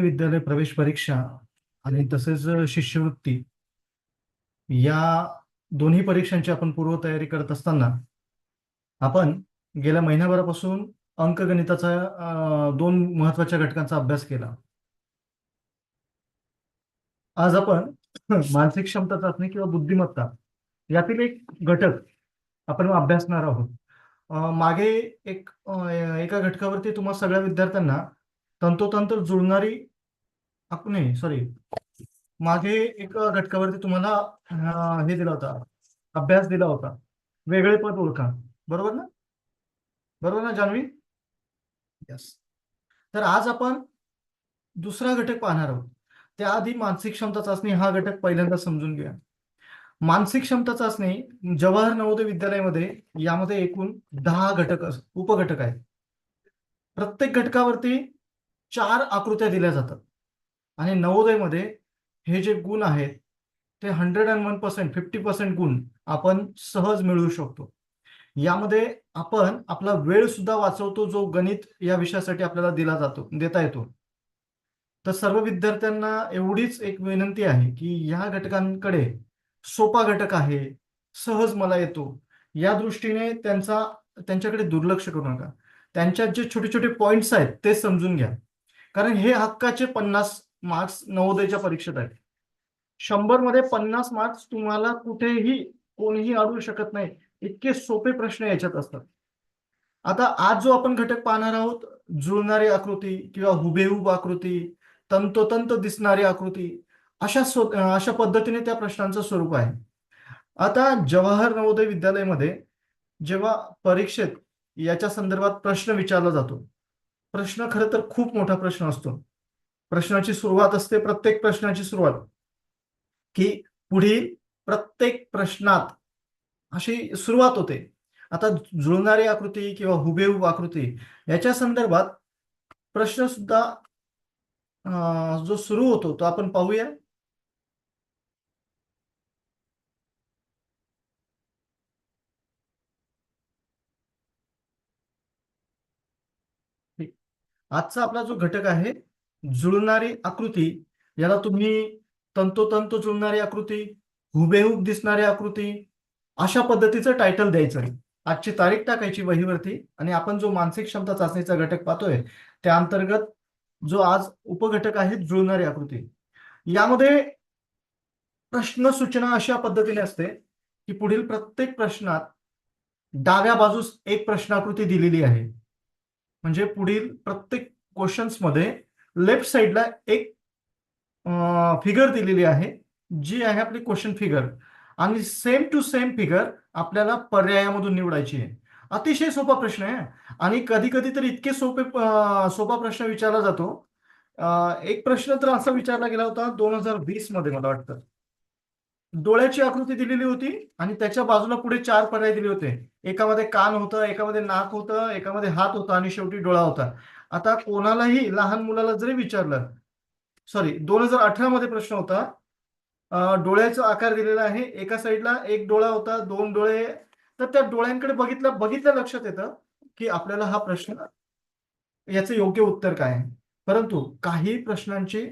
विद्यालय प्रवेश परीक्षा आणि तसेच शिष्यवृत्ती या दोन्ही परीक्षांची आपण पूर्वतयारी करत असताना आपण गेल्या महिन्याभरापासून अंकगणिताचा दोन महत्त्वाच्या घटकांचा अभ्यास केला. आज आपण मानसिक क्षमता चाचणी किंवा बुद्धिमत्ता यातील एक घटक आपण अभ्यासणार आहोत. मागे एक एका घटकावरती तुम्हाला सगळ्या विद्यार्थ्यांना तंतोतंत जुळणारी नाही सॉरी मागे एक घटकावरती तुम्हाला हे दिला होता अभ्यास दिला होता. वेगळे पद ओळखा. बरोबर ना? बरोबर ना जान्हवी? यस तर आज आपण दुसरा घटक पाहणार आहोत. त्याआधी मानसिक क्षमता चाचणी हा घटक पहिल्यांदा समजून घ्या मानसिक क्षमता चाचणी जवाहर नवोदय विद्यालयामध्ये यामध्ये एकूण दहा घटक उपघटक आहेत. प्रत्येक घटकावरती चार आकृत्या दिल्या जातात. आणि नवोदयमध्ये हे जे गुण आहेत ते hundred and one percent fifty percent गुण आपण सहज मिळवू शकतो. यामध्ये आपण आपला वेळ सुद्धा वाचवतो जो गणित या विषयासाठी आपल्याला दिला जातो देता येतो. तर सर्व विद्यार्थ्यांना एवढीच एक विनंती आहे की ह्या घटकांकडे सोपा घटक आहे सहज मला येतो. या दृष्टीने त्यांचा त्यांच्याकडे दुर्लक्ष करू नका. त्यांच्यात जे छोटे छोटे पॉइंट्स आहेत ते समजून घ्या. कारण हे हक्काचे पन्नास मार्क्स नवोदयच्या परीक्षेत आहेत. शंभरमध्ये पन्नास मार्क्स तुम्हाला कुठेही कोणीही अडवू शकत नाही. इतके सोपे प्रश्न याच्यात असतात. आता आज जो आपण घटक पाहणार आहोत जुळणारी आकृती किंवा हुबेहूब आकृती तंतोतंत दिसणारी आकृती अशा अशा पद्धतीने त्या प्रश्नांचं स्वरूप आहे. आता जवाहर नवोदय विद्यालयामध्ये जेव्हा परीक्षेत याच्या संदर्भात प्रश्न विचारला जातो प्रश्न खरं तर खूप मोठा प्रश्न असतो. प्रश्नाची सुरुवात असते प्रत्येक प्रश्नाची सुरुवात. की पुढील प्रत्येक प्रश्नात अशी सुरुवात होते. आता जुळणारी आकृती किंवा हुबेहूब आकृती याच्या संदर्भात प्रश्न सुद्धा जो सुरू होतो तो आपण पाहूया. ठीक. आजचा आपला जो घटक आहे जुळणारी आकृती याला तुम्ही तंतोतंत जुळणारी आकृती हुबेहूब दिसणारी आकृती अशा पद्धतीचं टायटल द्यायचं. आजची तारीख टाकायची वहीवरती आणि आपण जो मानसिक क्षमता चाचणीचा घटक पाहतोय त्या अंतर्गत जो आज उपघटक आहे जुळणारी आकृती. यामध्ये प्रश्न सूचना अशा पद्धतीने असते की पुढील प्रत्येक प्रश्नात डाव्या बाजूस एक प्रश्नाकृती दिलेली आहे. म्हणजे पुढील प्रत्येक क्वेश्चन्समध्ये लेफ्ट साइडला एक फिगर दिलेली आहे जी आहे आपली क्वेश्चन फिगर आणि सेम टू सेम फिगर आपल्याला पर्यायामधून निवडायची आहे. अतिशय सोपा प्रश्न आहे आणि कधी कधी तर इतके सोपे सोपा प्रश्न विचारला जातो. एक प्रश्न तर असा विचारला गेला होता दोन हजार वीसमध्ये मला वाटतं. डोळ्याची आकृती दिलेली होती आणि त्याच्या बाजूला पुढे चार पर्याय दिले होते. एकामध्ये कान होतं एकामध्ये नाक होतं एकामध्ये हात होता आणि शेवटी डोळा होता. आता कोणालाही लहान मुलाला जरी विचारलं सॉरी दोन हजार अठरा मध्ये प्रश्न होता डोळ्याचा आकार दिलेला आहे एका साईडला एक डोळा होता दोन डोळे तर त्या डोळ्यांकडे बघितलं बघितलं लक्षात येतं की आपल्याला हा प्रश्न याचं योग्य उत्तर काय आहे. परंतु काही प्रश्नांची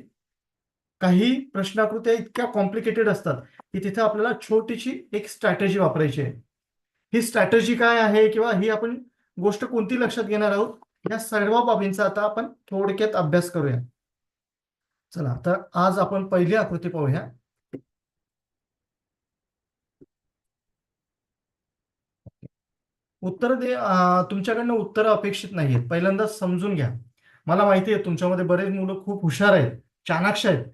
काही प्रश्नाकृत्या इतक्या कॉम्प्लिकेटेड असतात की तिथे आपल्याला छोटीशी एक स्ट्रॅटेजी वापरायची आहे. ही स्ट्रॅटेजी काय आहे किंवा ही आपण गोष्ट कोणती लक्षात घेणार आहोत? या सर्व बाबींचा आता आपण थोडक्यात अभ्यास करूया. चला तर आज आपण पहिली आकृती पाहूया. उत्तर दे तुमच्याकडनं उत्तर अपेक्षित नाहीयेत. पहिल्यांदा समजून घ्या. मला माहिती आहे तुमच्यामध्ये बरेच मुलं खूप हुशार आहेत चाणाक्ष आहेत.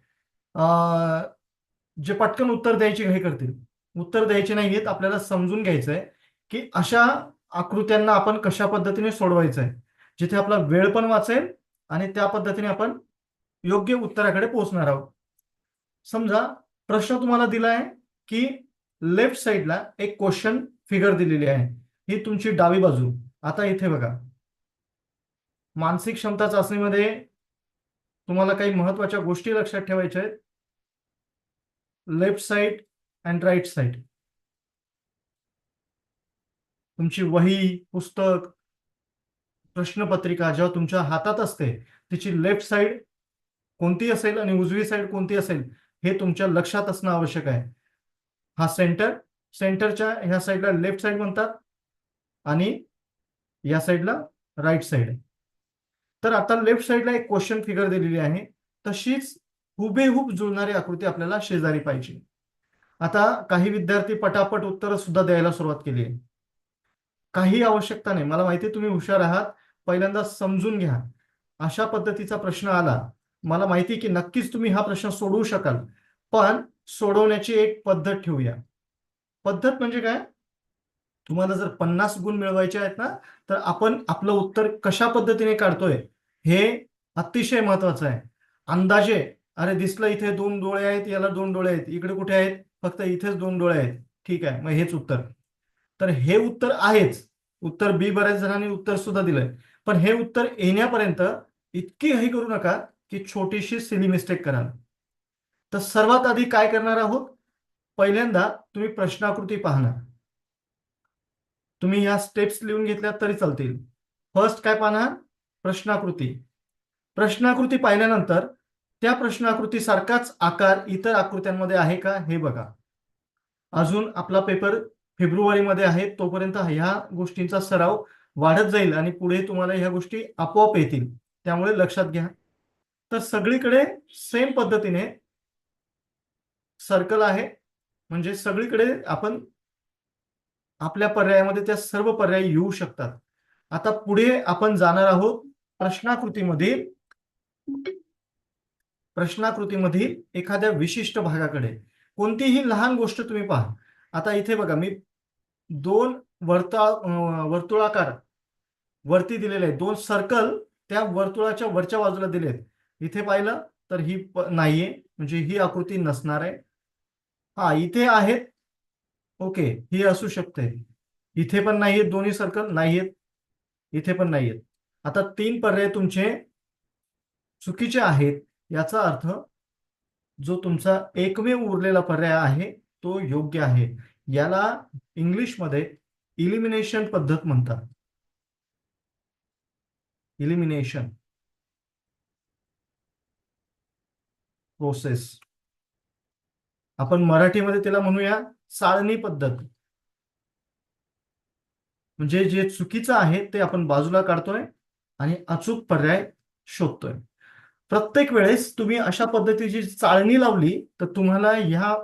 जे पटकन उत्तर द्यायचे हे करतील. उत्तर द्यायचे नाही आहेत आपल्याला समजून घ्यायचं आहे की अशा आकृत्यांना आपण कशा पद्धतीने सोडवायचं आहे जिथे आपला वेळ पण वाचेल आणि त्या पद्धतीने आपण योग्य उत्तराकडे पोहोचणार आहोत. समजा प्रश्न तुम्हाला दिला आहे की लेफ्ट साइडला एक क्वेश्चन फिगर दिलेली आहे. ही तुमची डावी बाजू. आता इथे बघा. मानसिक क्षमता चाचणीमध्ये तुम्हाला काही महत्त्वाच्या गोष्टी लक्षात ठेवायच्या आहेत. Left side and right side तुमची वही पुस्तक प्रश्नपत्रिका जेव्हा तुमच्या हातात असते तिची लेफ्ट साइड कोणती असेल आणि उजवी साईड कोणती असेल हे तुमच्या लक्षात असणं आवश्यक आहे. हा सेंटर सेंटरच्या ह्या साईडला लेफ्ट साईड म्हणतात आणि या साईडला राईट साईड तर आता लेफ्ट साईडला एक क्वेश्चन फिगर दिलेली आहे. तशीच हुबेहूब जुळणारी आकृती आपल्याला शेजारी पाहिजे. आता काही विद्यार्थी पटापट उत्तर सुद्धा द्यायला सुरुवात केली आहे. काही आवश्यकता नाही. मला माहिती आहे तुम्ही हुशार आहात. पहिल्यांदा समजून घ्या. अशा पद्धतीचा प्रश्न आला. मला माहिती की नक्कीच तुम्ही हा प्रश्न सोडवू शकाल पण सोडवण्याची एक पद्धत ठेवूया. पद्धत म्हणजे काय? तुम्हाला जर पन्नास गुण मिळवायचे आहेत ना तर आपण आपलं उत्तर कशा पद्धतीने काढतोय हे अतिशय महत्वाचं आहे. अंदाजे अरे दिसलं इथे दोन डोळे आहेत याला दोन डोळे आहेत. इकडे कुठे आहेत? फक्त इथेच दोन डोळे आहेत. ठीक आहे मग हेच उत्तर. तर हे उत्तर आहेच. उत्तर बी बऱ्याच जणांनी उत्तर सुद्धा दिलंय. पण हे उत्तर येण्यापर्यंत इतकी घाई करू नका की छोटीशी सिली मिस्टेक कराल. तर सर्वात आधी काय करणार आहोत? पहिल्यांदा तुम्ही प्रश्नाकृती पाहणार. तुम्ही या स्टेप्स लिहून घेतल्या तरी चालतील. फर्स्ट काय पाहणार? प्रश्नाकृती. प्रश्नाकृती पाहिल्यानंतर त्या प्रश्नाकृती सारखाच आकार इतर आकृत्यांमध्ये आहे का? हे बघा. अजून आपला पेपर फेब्रुवारीमध्ये आहे तोपर्यंत ह्या गोष्टींचा सराव वाढत जाईल आणि पुढे तुम्हाला ह्या गोष्टी आपोआप येतील. त्यामुळे लक्षात घ्या. तर सगळीकडे सेम पद्धतीने सर्कल आहे. म्हणजे सगळीकडे आपण आपल्या पर्यायामध्ये त्या सर्व पर्याय येऊ शकतात. आता पुढे आपण जाणार आहोत प्रश्नाकृतीमधील प्रश्नाकृतीमधील एखाद्या विशिष्ट भागाकडे. कोणतीही लहान गोष्ट तुम्ही पहा. आता इथे बघा मी दोन वर्ता वर्तुळाकार वरती दिलेले आहेत. दोन सर्कल त्या वर्तुळाच्या वरच्या बाजूला दिले आहेत. इथे पाहिलं तर ही नाहीये. म्हणजे ही आकृती नसणार आहे. हा इथे आहेत. ओके ही असू शकते. इथे पण नाहीयेत दोन्ही सर्कल नाहीयेत. इथे पण नाहीयेत. आता तीन पर्याय तुमचे चुकीचे आहेत. याचा अर्थ जो तुमचा एकमेव उरलेला पर्याय आहे तो योग्य आहे. याला इंग्लिशमध्ये इलिमिनेशन पद्धत म्हणतात. इलिमिनेशन प्रोसेस आपण मराठीमध्ये त्याला म्हणूया चाळणी पद्धत. म्हणजे जे चुकीचं आहे ते आपण बाजूला काढतोय आणि अचूक पर्याय शोधतोय. प्रत्येक वेळेस तुम्ही अशा पद्धतीची चाळणी लावली तर तुम्हाला ह्या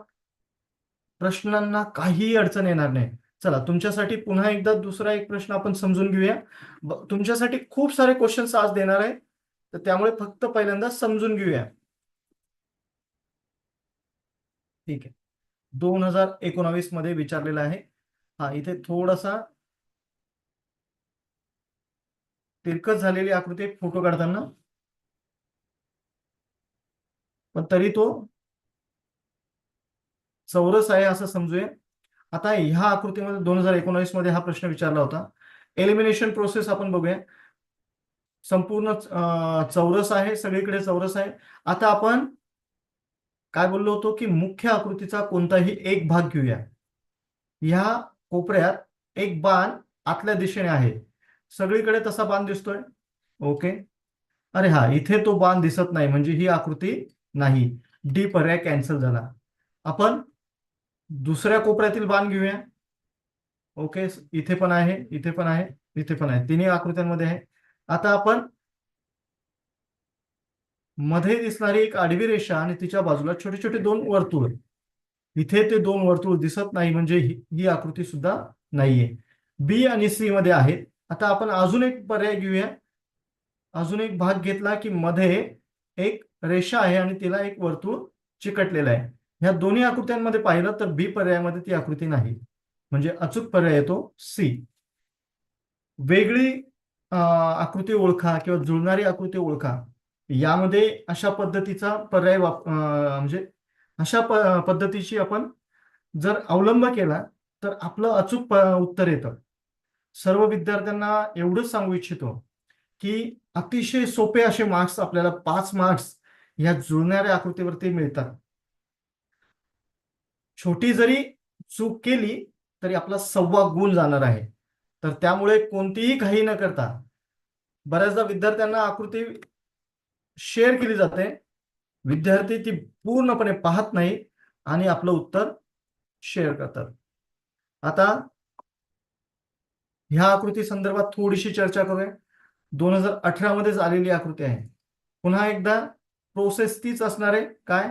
प्रश्नांना काहीही अडचण येणार नाही. चला तुमच्यासाठी पुन्हा एकदा दुसरा एक प्रश्न आपण समजून घेऊया. तुमच्यासाठी खूप सारे क्वेश्चन्स आज देणार आहे. तर त्यामुळे फक्त पहिल्यांदा समजून घेऊया. ठीक आहे. दोन हजार एकोणावीसमध्ये विचारलेला आहे. हा इथे थोडासा तिरकत झालेली आकृती फोटो काढताना. पण तरी तो चौरस आहे असं समजूया. आता ह्या आकृतीमध्ये दोन हजार एकोणावीसमध्ये हा प्रश्न विचारला होता. एलिमिनेशन प्रोसेस आपण बघूया. संपूर्ण चौरस आहे सगळीकडे चौरस आहे. आता आपण काय बोललो होतो की मुख्य आकृतीचा कोणताही एक भाग घेऊया. ह्या कोपऱ्यात एक बाण आतल्या दिशेने आहे. सगळीकडे तसा बाण दिसतोय. ओके. अरे हा इथे तो बाण दिसत नाही म्हणजे ही आकृती नाही. डी पर्याय कॅन्सल झाला. आपण दुसऱ्या कोपऱ्यातील बाण घेऊया. ओके इथे पण आहे इथे पण आहे इथे पण आहे. तिन्ही आकृत्यांमध्ये आहे. आता आपण मध्ये दिसणारी एक आडवी रेषा आणि तिच्या बाजूला छोटे छोटे दोन वर्तुळ. इथे ते दोन वर्तुळ दिसत नाही म्हणजे ही आकृती सुद्धा नाहीये. बी आणि सी मध्ये आहेत. आता आपण अजून एक पर्याय घेऊया. अजून एक भाग घेतला की मध्ये एक रेषा आहे आणि तिला एक वर्तुळ चिकटलेलं आहे. ह्या दोन्ही आकृत्यांमध्ये पाहिलं तर बी पर्यायामध्ये ती आकृती नाही. म्हणजे अचूक पर्याय येतो सी वेगळी आकृती ओळखा किंवा जुळणारी आकृती ओळखा. यामध्ये अशा पद्धतीचा पर्याय वाप म्हणजे अशा पद्धतीची आपण जर अवलंब केला तर आपलं अचूक उत्तर येतं. सर्व विद्यार्थ्यांना एवढंच सांगू इच्छितो की अतिशय सोपे असे मार्क्स आपल्याला पाच मार्क्स या जुळणाऱ्या आकृतीवरती मिळतात. छोटी जरी चूक केली तरी आपला सव्वा गुण जाणार आहे. तर त्यामुळे कोणतीही काही न करता बऱ्याचदा विद्यार्थ्यांना आकृती शेअर केली जाते. विद्यार्थी ती पूर्णपणे पाहत नाही आणि आपलं उत्तर शेअर करतात. आता ह्या आकृती संदर्भात थोडीशी चर्चा करूया. दोन हजार अठरा मध्येच आलेली आकृती आहे. पुन्हा एकदा प्रोसेस तीच असणार आहे. काय?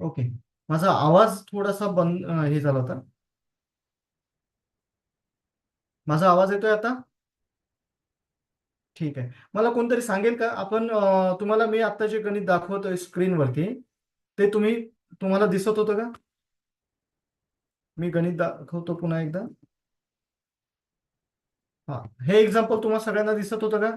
ओके. माझा आवाज थोडासा बंद हे झाला होता. माझा आवाज येतोय आता? ठीक आहे. मला कोणतरी सांगेल का? आपण तुम्हाला मी आता जे गणित दाखवतोय स्क्रीनवरती ते तुम्ही तुम्हाला दिसत होतं का? मी गणित दाखवतो पुन्हा एकदा. हा. हे एक्झाम्पल तुम्हाला सगळ्यांना दिसत होतं का?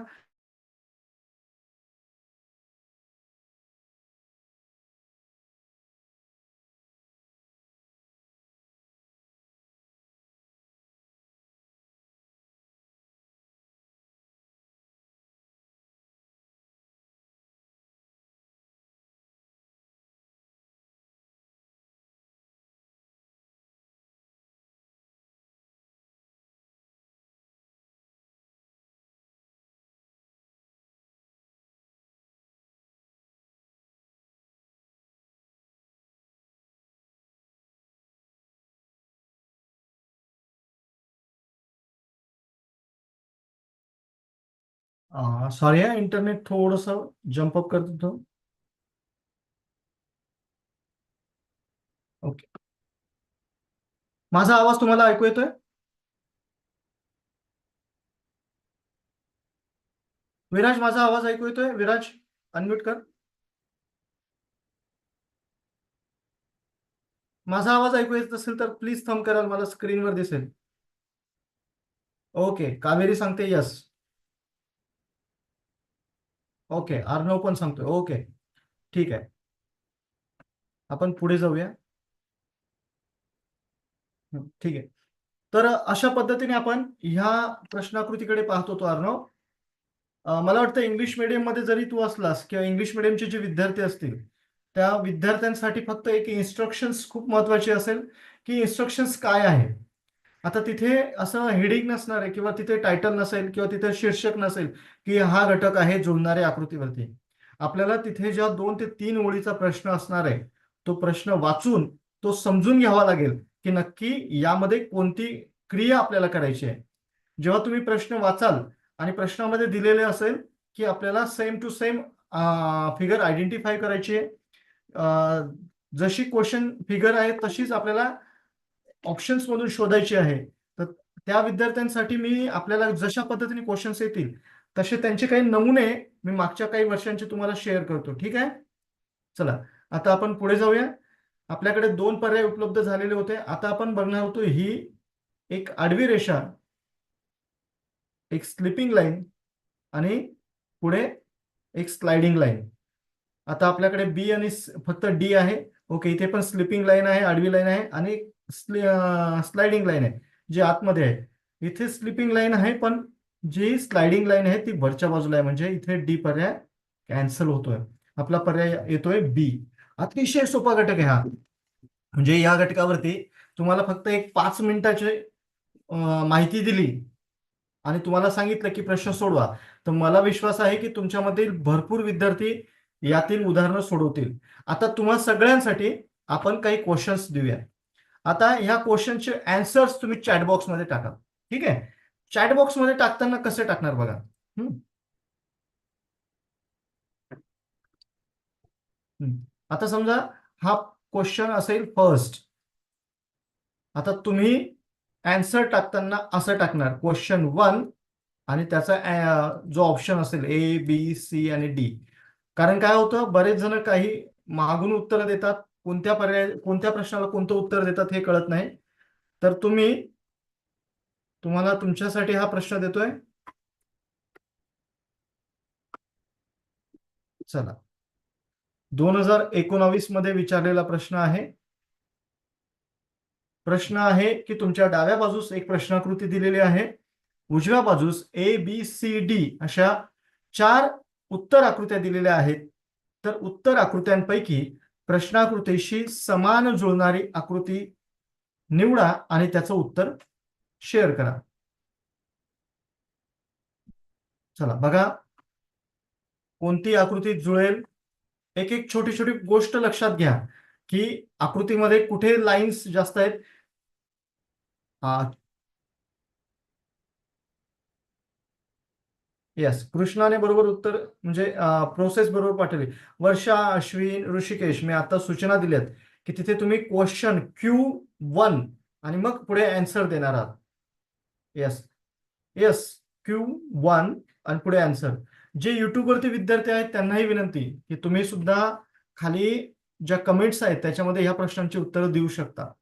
सॉरी हा इंटरनेट थोडस जम्प अप करतो होतं ओके माझा आवाज तुम्हाला ऐकू येतोय? विराज माझा आवाज ऐकू येतोय? विराज अनम्यूट कर. माझा आवाज ऐकू येत असेल तर प्लीज थंब कराल मला स्क्रीनवर दिसेल. ओके कावेरी सांगते यस ओके अर्णव पण सांगतोय. ओके ठीक आहे. आपण पुढे जाऊया. ठीक आहे. तर अशा पद्धतीने आपण ह्या प्रश्नाकृतीकडे पाहत होतो अर्णव मला वाटतं इंग्लिश मीडियममध्ये जरी तू असलास किंवा इंग्लिश मीडियमचे जे विद्यार्थी असतील त्या विद्यार्थ्यांसाठी फक्त एक इन्स्ट्रक्शन्स खूप महत्वाची असेल की इन्स्ट्रक्शन्स काय आहे आता तिथे असं हेडिंग नसणार आहे किंवा तिथे टायटल नसेल किंवा तिथे शीर्षक नसेल की हा घटक आहे जुळणाऱ्या आकृतीवरती. आपल्याला तिथे ज्या दोन ते तीन ओळीचा प्रश्न असणार आहे तो प्रश्न वाचून तो समजून घ्यावा लागेल की नक्की यामध्ये कोणती क्रिया आपल्याला करायची आहे. जेव्हा तुम्ही प्रश्न वाचाल आणि प्रश्नामध्ये दिलेले असेल की आपल्याला same to same figure identify करायची आहे जशी क्वेश्चन फिगर आहे तशीच आपल्याला ऑप्शन्स मधून शोधायची आहे तर त्या विद्यार्थ्यांसाठी मी आपल्याला जशा पद्धतीने क्वेश्चन्स येतील तसे त्यांचे काही नमुने मी मागच्या काही वर्षांचे तुम्हाला शेअर करतो. ठीक आहे? चला आता आपण पुढे जाऊया. आपल्याकडे दोन पर्याय उपलब्ध झालेले होते. आता आपण बघणार होतो ही एक आडवी रेषा एक स्लिपिंग लाईन आणि पुढे एक स्लायडिंग लाईन आता आपल्याकडे बी आणि फक्त डी आहे. ओके इथे पण स्लिपिंग लाईन आहे आडवी लाईन आहे आणि स्लाइडिंग लाईन आहे जी आतमध्ये आहे. इथे स्लिपिंग लाईन आहे पण जी स्लाइडिंग लाईन आहे ती वरच्या बाजूला आहे. म्हणजे इथे डी पर्याय कॅन्सल होतोय. आपला पर्याय येतोय बी अतिशय सोपा घटक आहे हा. म्हणजे या घटकावरती तुम्हाला फक्त एक पाच मिनिटाची माहिती दिली आणि तुम्हाला सांगितलं की प्रश्न सोडवा. तर मला विश्वास आहे की तुमच्यामधील भरपूर विद्यार्थी यातील उदाहरणं सोडवतील. आता तुम्हा सगळ्यांसाठी आपण काही क्वेश्चन्स देऊया. आता ह्या क्वेश्चनचे अँसर्स तुम्ही चॅट बॉक्समध्ये टाका. ठीक आहे? चॅट बॉक्समध्ये टाकताना कसे टाकणार बघा. हम्म. आता समजा हा क्वेश्चन असेल फर्स्ट आता तुम्ही अँसर टाकताना असं टाकणार. क्वेश्चन वन आणि त्याचा जो ऑप्शन असेल ए बी सी आणि डी कारण काय होतं? बरेच जण काही मागून उत्तरं देतात. कोणत्या पर्याय कोणत्या प्रश्नाला कोणतं उत्तर देतात हे कळत नाही. तर तुम्ही तुम्हाला तुमच्यासाठी हा प्रश्न देतोय. चला. दोन हजार एकोणावीसमध्ये विचारलेला प्रश्न आहे. प्रश्न आहे की तुमच्या डाव्या बाजूस एक प्रश्नाकृती दिलेली आहे. उजव्या बाजूस ए बी सी डी अशा चार उत्तर आकृत्या दिलेल्या आहेत. तर उत्तर आकृत्यांपैकी प्रश्नाकृतीशी समान जुळणारी आकृती निवडा आणि त्याचं उत्तर शेअर करा. चला बघा. कोणती आकृती जुळेल? एक एक छोटी छोटी गोष्ट लक्षात घ्या की आकृतीमध्ये कुठे लाईन्स जास्त आहेत? येस कृष्णाने बरोबर उत्तर म्हणजे प्रोसेस बरोबर पाठवली. वर्षा अश्विन ऋषिकेश मी आता सूचना दिल्यात की तिथे तुम्ही क्वेश्चन क्यू वन आणि मग पुढे आन्सर देणार आहात. येस येस क्यू वन आणि पुढे आन्सर जे युट्यूबवरती विद्यार्थी आहेत त्यांनाही विनंती की तुम्ही सुद्धा खाली ज्या कमेंट्स आहेत त्याच्यामध्ये ह्या प्रश्नांची उत्तरं देऊ शकता.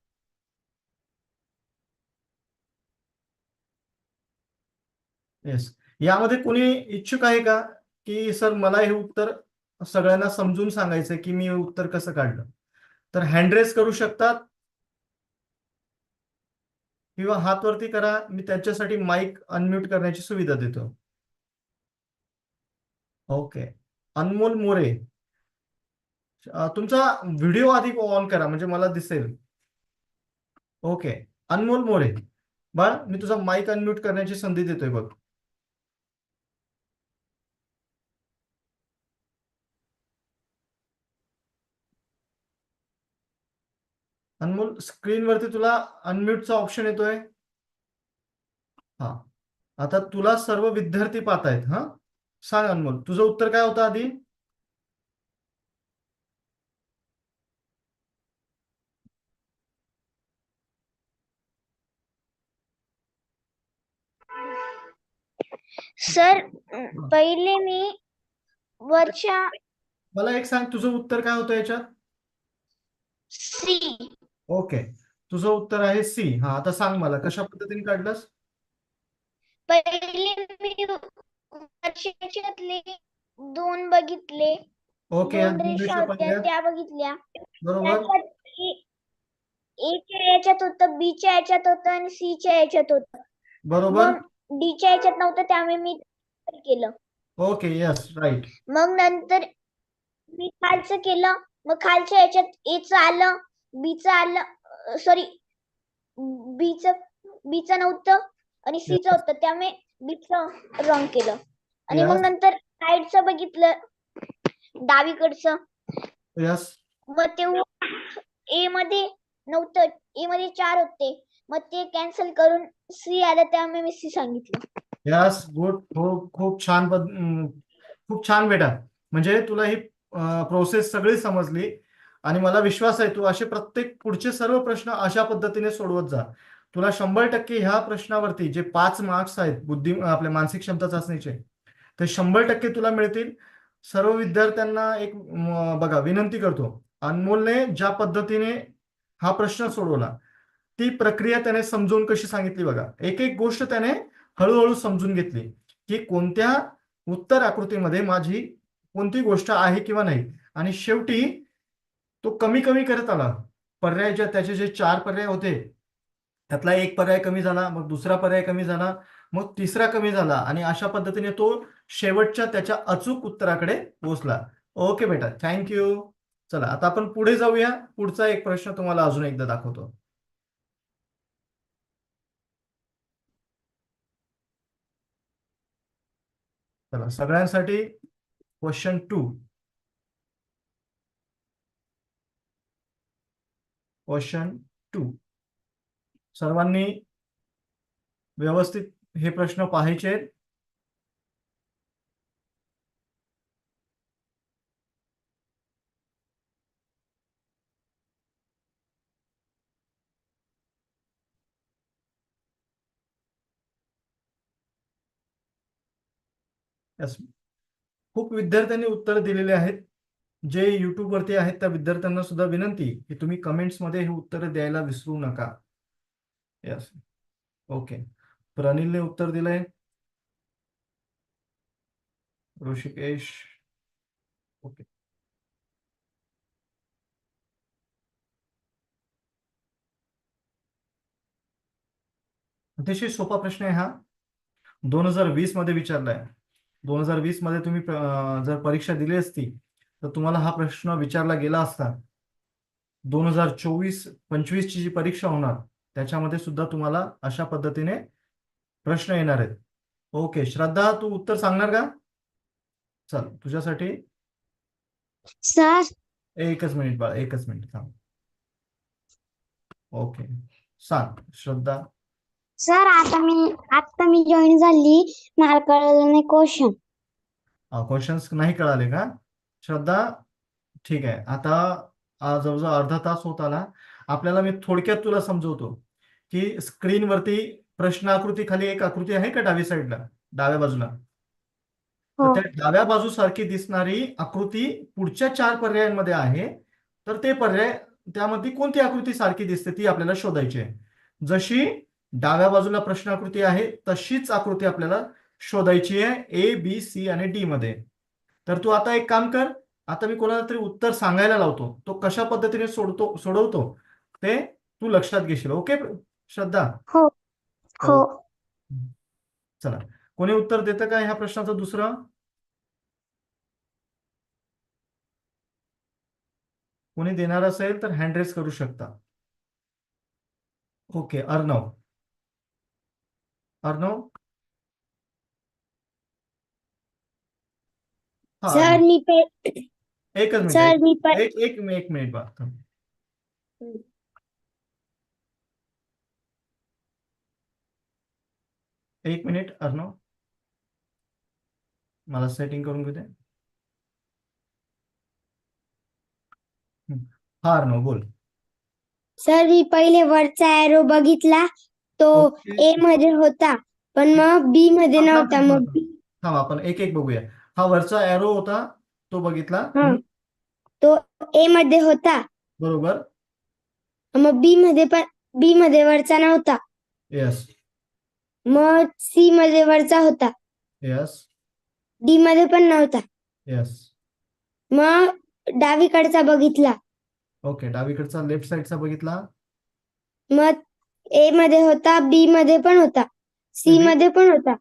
येस यामध्ये कोणी इच्छुक आहे का की सर मला हे उत्तर सगळ्यांना समजून सांगायचंय की मी हे उत्तर कसं काढलं? तर हँडरेस करू शकतात किंवा हात वरती करा मी त्यांच्यासाठी माईक अनम्यूट करण्याची सुविधा देतो. ओके अनमोल मोरे तुमचा व्हिडिओ आधी ऑन करा म्हणजे मला दिसेल. ओके अनमोल मोरे बाळ मी तुझा माईक अनम्यूट करण्याची संधी देतोय बघ. अनमोल स्क्रीनवरती तुला अनम्यूटचा ऑप्शन येतोय. हा. आता तुला सर्व विद्यार्थी पाहतायत हा? सांग अनमोल तुझं उत्तर काय होतं आधी? सर पहिले मी वरच्या मला एक सांग तुझं उत्तर काय होतं याच्यात? सी. ओके. तुझं उत्तर आहे सी. हा आता सांग मला कशा पद्धतीने काढलंस? पहिले मी वर्षाच्यातले दोन बघितले. ओके दोन रेषा होत्या त्या बघितल्या. बरोबर. त्याच्यात एच्या याच्यात होतं बीच्या याच्यात होतं आणि सीच्या याच्यात होतं. बरोबर. मग डीच्या याच्यात नव्हतं त्यामुळे मी केलं. Okay yes right. मग नंतर मी खालचं केलं. मग खालच्या याच्यात एचं आलं. बीचं आलं सॉरी बीचं बीचं नव्हतं आणि सीचं होतं त्यामुळे बीचं रॉंग केलं. आणि मग Yes. नंतर साईडचं बघितलं डावीकडचं. यस मग तेव्हा ए मध्ये नव्हतं ए मध्ये चार होते. मग ते कॅन्सल करून सी आलं त्यामुळे मी सी सांगितलं. यस गुड खूप खूप छान पद अं, खूप छान बेटा. म्हणजे तुला ही प्रोसेस सगळी समजली. आणि मला विश्वास आहे तू असे प्रत्येक पुढचे सर्व प्रश्न अशा पद्धतीने सोडवत जा. तुला शंभर टक्के ह्या प्रश्नावरती जे पाच मार्क्स आहेत बुद्धी आपल्या मानसिक क्षमता चाचणीचे ते शंभर टक्के तुला मिळतील. सर्व विद्यार्थ्यांना एक बघा विनंती करतो. अनमोलने ज्या पद्धतीने हा प्रश्न सोडवला ती प्रक्रिया त्याने समजून कशी सांगितली बघा. एक एक गोष्ट त्याने हळूहळू समजून घेतली की कोणत्या उत्तर आकृतीमध्ये माझी कोणती गोष्ट आहे किंवा नाही. आणि शेवटी तो कमी कमी करत आला. पर्याय ज्या त्याचे जे चार पर्याय होते त्यातला एक पर्याय कमी झाला मग दुसरा पर्याय कमी झाला मग तिसरा कमी झाला आणि अशा पद्धतीने तो शेवटच्या त्याच्या अचूक उत्तराकडे पोहोचला. ओके बेटा थँक्यू चला आता आपण पुढे जाऊया. पुढचा एक प्रश्न तुम्हाला अजून एकदा दाखवतो. चला सगळ्यांसाठी क्वेश्चन टू क्वेश्चन टू. सर्वांनी व्यवस्थित हे प्रश्न पाहायचे? खूप विद्यार्थ्यांनी उत्तर दिलेले आहेत. जे YouTube वरती आहेत त्या विद्यार्थ्यांना सुद्धा विनंती की तुम्ही कमेंट्समध्ये हे उत्तर द्यायला विसरू नका. यस ओके प्रनिलने उत्तर दिलंय. ऋषिकेश. ओके अतिशय सोपा प्रश्न आहे हा. दोन हजार वीसमध्ये विचारलाय. दोन हजार वीसमध्ये तुम्ही जर परीक्षा दिली असती तर तुम्हाला हा प्रश्न विचारला गेला असता दोन हजार चोवीस पंचवीस ची जी परीक्षा होणार त्याच्यामध्ये सुद्धा तुम्हाला अशा पद्धतीने प्रश्न येणार आहेत. ओके श्रद्धा तू उत्तर सांगणार का? चल तुझ्यासाठी? सर. एकच मिनिट बाळा एकच मिनिट थांब. ओके सांग श्रद्धा. सर आता मी आता मी जॉईन झाली मला कळलं नाही क्वेश्चन क्वेश्चन्स नाही कळाले का? श्रद्धा ठीक आहे. आता जवळजवळ अर्धा तास होत आला. आपल्याला मी थोडक्यात तुला समजवतो की स्क्रीनवरती प्रश्न आकृती खाली एक आकृती आहे का डावी साईडला? डाव्या बाजूला? हो. त्या डाव्या बाजू सारखी दिसणारी आकृती पुढच्या चार पर्यायांमध्ये आहे. तर ते पर्याय त्यामध्ये कोणती आकृती सारखी दिसते ती आपल्याला शोधायची आहे. जशी डाव्या बाजूला प्रश्न आकृती आहे तशीच आकृती आपल्याला शोधायची आहे ए बी सी आणि डी मध्ये. तर तू आता एक काम कर आता मी कोणाला तरी उत्तर सांगायला लावतो. तो कशा पद्धतीने सोडतो सोडवतो ते तू लक्षात घेशील. ओके? श्रद्धा? हो. हो. चला. कोणी उत्तर देतं का ह्या प्रश्नाचं दुसरं? कोणी देणार असेल तर हँड रेस करू शकता. ओके अर्णव. अर्णव? हा सर मी पे एकच मिनिट सर एक मी प- एक एक एक मिनिट बा थांब. एक मिनिट अर्णव मला सेटिंग करून दे हं. अर्णव बोल सर मी पहिले वरचा एरो बघितला तो ओके. ए मध्ये होता पण मग बी मध्ये नव्हता मग. थांब आपण एक एक बघूया हा वरचा एरो होता तो बघितला? हा. तो ए मध्ये होता. बरोबर. मग बी मध्ये पण बी मध्ये वरचा नव्हता. येस मग सी मध्ये वरचा होता. येस डी मध्ये पण नव्हता. येस मग डावीकडचा बघितला. ओके डावीकडचा लेफ्ट साईडचा बघितला. मग ए मध्ये होता बी मध्ये पण होता. सी B- मध्ये पण होता.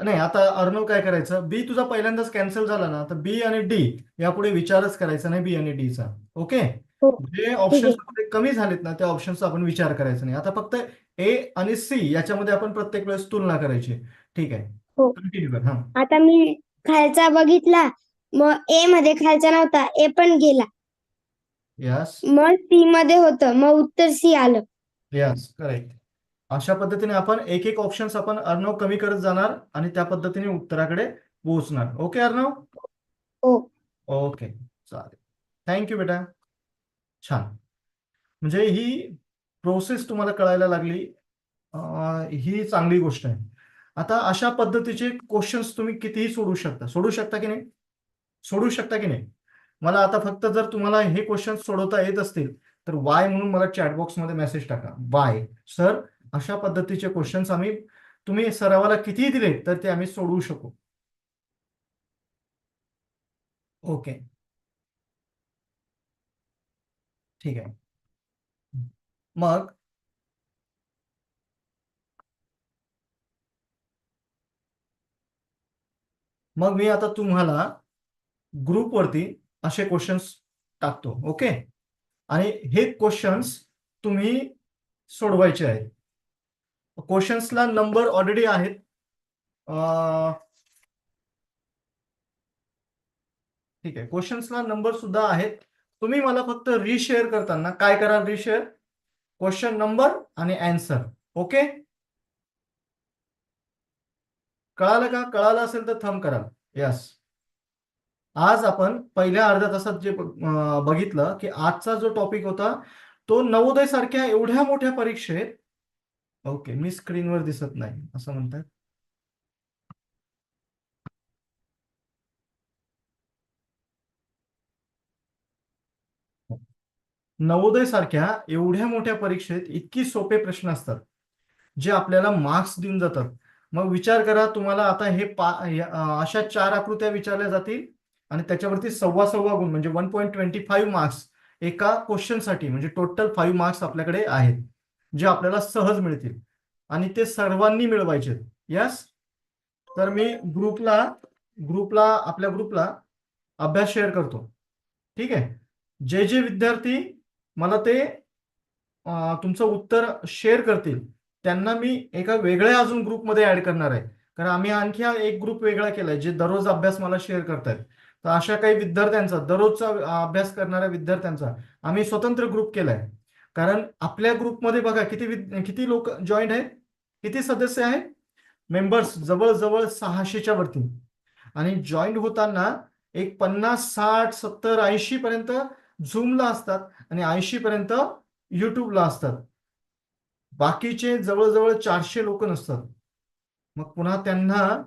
नाही आता अर्णव काय करायचं? बी तुझा पहिल्यांदाच कॅन्सल झाला ना तर बी आणि डी यापुढे विचारच करायचा नाही बी आणि डी चा. ओके हो. जे ऑप्शन्स कमी झालेत ना त्या ऑप्शनचा आपण विचार करायचा नाही. आता फक्त ए आणि सी याच्यामध्ये आपण प्रत्येक वेळेस तुलना करायची. ठीक आहे? हो. कंटिन्यू कर हा. आता मी खालचा बघितला मग ए मध्ये खालचा नव्हता ए पण गेला. यस मग सी मध्ये होतं मग उत्तर सी आलं. यस करेक्ट अशा पद्धतीने आपण एक एक ऑप्शन्स आपण अर्णव कमी करत जाणार आणि त्या पद्धतीने उत्तराकडे पोहोचणार. ओके अर्णव? हो. ओके चालेल. थँक्यू बेटा. छान. म्हणजे ही प्रोसेस तुम्हाला कळायला लागली. ही चांगली गोष्ट आहे. आता अशा पद्धतीचे क्वेश्चन्स तुम्ही कितीही सोडू शकता. सोडू शकता की नाही? सोडू शकता की नाही? मला आता फक्त जर तुम्हाला हे क्वेश्चन सोडवता येत असतील तर वाय म्हणून मला चॅटबॉक्समध्ये मेसेज टाका. वाय सर अशा पद्धतीचे क्वेश्चन्स आम्ही तुम्ही सरावाला कितीही दिले तर ते आम्ही सोडवू शकू. ओके ठीक आहे. मग? मग मी आता तुम्हाला ग्रुपवरती असे क्वेश्चन्स टाकतो. ओके आणि हे क्वेश्चन्स तुम्ही सोडवायचे आहेत. क्वेश्चन्सला नंबर ऑलरेडी आहेत. ठीक आहे. क्वेश्चन्सला नंबर सुद्धा आहेत. तुम्ही मला फक्त रिशेअर करताना काय कराल रिशेअर क्वेश्चन नंबर आणि अँसर ओके कळालं का? कळालं असेल तर थंब कराल यस आज आपण पहिल्या अर्ध्या तासात जे बघितलं की आजचा जो टॉपिक होता तो नवोदय सारख्या एवढ्या मोठ्या परीक्षेत ओके मी स्क्रीनवर दिसत नाही असं म्हणतात? नवोदय सारख्या एवढ्या मोठ्या परीक्षेत इतकी सोपे प्रश्न असतात जे आपल्याला मार्क्स देऊन जातात. मग विचार करा तुम्हाला आता हे पा अशा चार आकृत्या विचारल्या जातील आणि त्याच्यावरती सव्वा सव्वा गुण म्हणजे one point twenty five marks एका क्वेश्चनसाठी म्हणजे टोटल फाईव्ह मार्क्स आपल्याकडे आहेत. जे आपल्याला सहज मिळतील. आणि ते सर्वांनी मिळवायचे यस तर मी ग्रुपला ग्रुपला आपल्या ग्रुपला अभ्यास शेअर करतो. ठीक आहे? जे जे विद्यार्थी मला ते तुमचं उत्तर शेअर करतील त्यांना मी एका वेगळ्या अजून ग्रुपमध्ये ऍड करणार आहे. कारण आम्ही आणखी हा एक ग्रुप वेगळा केलाय जे दररोज अभ्यास मला शेअर करतायत. तर अशा काही विद्यार्थ्यांचा दररोजचा अभ्यास करणाऱ्या विद्यार्थ्यांचा आम्ही स्वतंत्र ग्रुप केलाय. कारण आपल्या ग्रुपमध्ये बघा किती किती लोक जॉईंट आहेत किती सदस्य आहेत? मेंबर्स जवळजवळ सहाशेच्या वरती. आणि जॉईंट होताना एक पन्नास साठ सत्तर ऐंशी पर्यंत झूमला असतात आणि ऐंशी पर्यंत युट्यूबला असतात. बाकीचे जवळजवळ चारशे लोक नसतात. मग पुन्हा त्यांना